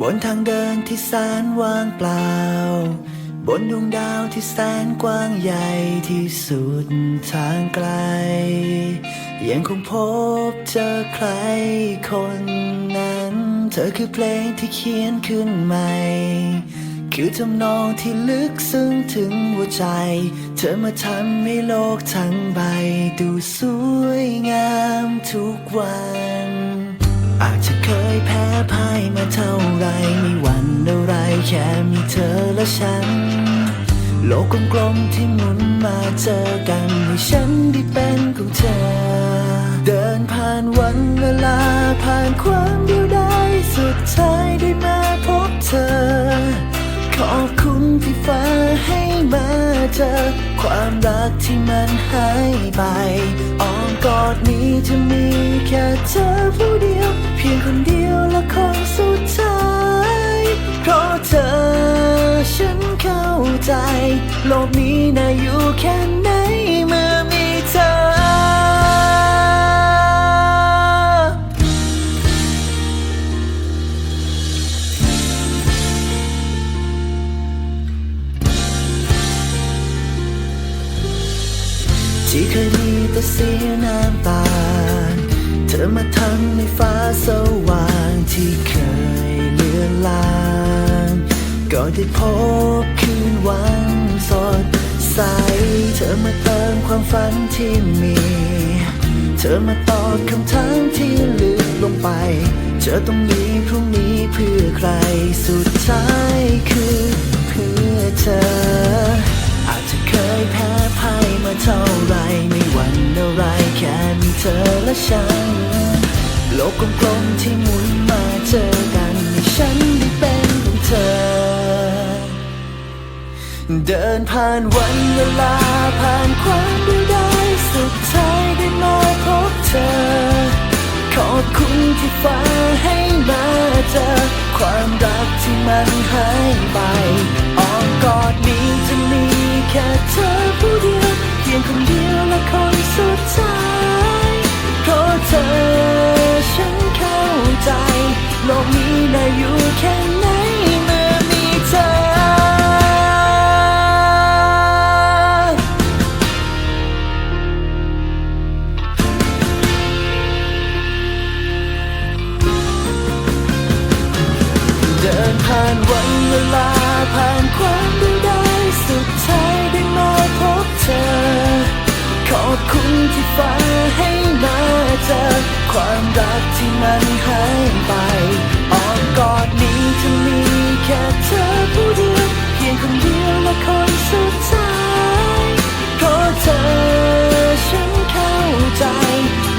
บนทางเดินที่แสนว่างเปล่า บนดวงดาวที่แสนกว้างใหญ่ที่สุดทางไกล ยังคงพบเจอใครคนนั้น เธอคือเพลงที่เขียนขึ้นใหม่ คือทำนองที่ลึกซึ้งถึงหัวใจ เธอมาทำให้โลกทั้งใบดูสวยงามทุกวัน จะเคยแพ้พ่ายมาเท่าไรไม่หวันอะไรแค่มีเธอและฉัน โลกกลมๆที่หมุนมาเจอกันให้ฉันได้เป็นของเธอ เดินผ่านวันเวลาผ่านความเดียวดายสุดท้ายได้มาพบเธอ ขอบคุณที่ฟ้าให้มาเจอความรักที่มันหายไปอ้อมกอดนี้จะมีแค่เธอ คนเดียวและคนสุดท้าย เพราะเธอฉันเข้าใจ โลกนี้น่าอยู่แค่ไหนเมื่อมีเธอที่เคยมีแต่เสีย มาทำให้ฟ้าสว่างที่เคยเลือนลางก็ได้พบคืนวันสดใส เธอมาเติมความฝันที่มี เธอมาตอบคำถามที่ลึกลงไป เธอต้องมีพรุ่งนี้เพื่อใครสุดท้าย เธอและฉัน โลกกลมๆที่หมุนมาเจอกันให้ฉันได้เป็นของเธอ เดินผ่านวันเวลาผ่านความเดียวดายสุดท้ายได้มาพบเธอ ขอบคุณที่ฟ้าให้มาเจอ ความรักที่มันหายไปอ้อมกอดนี้จะมีแค่เธอผู้เดียวเพียงคนเดียวและคนสุดท้าย โลกนี้น่าอยู่แค่ไหนเมื่อมีเธอ เดินผ่านวันเวลา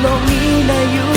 long 未来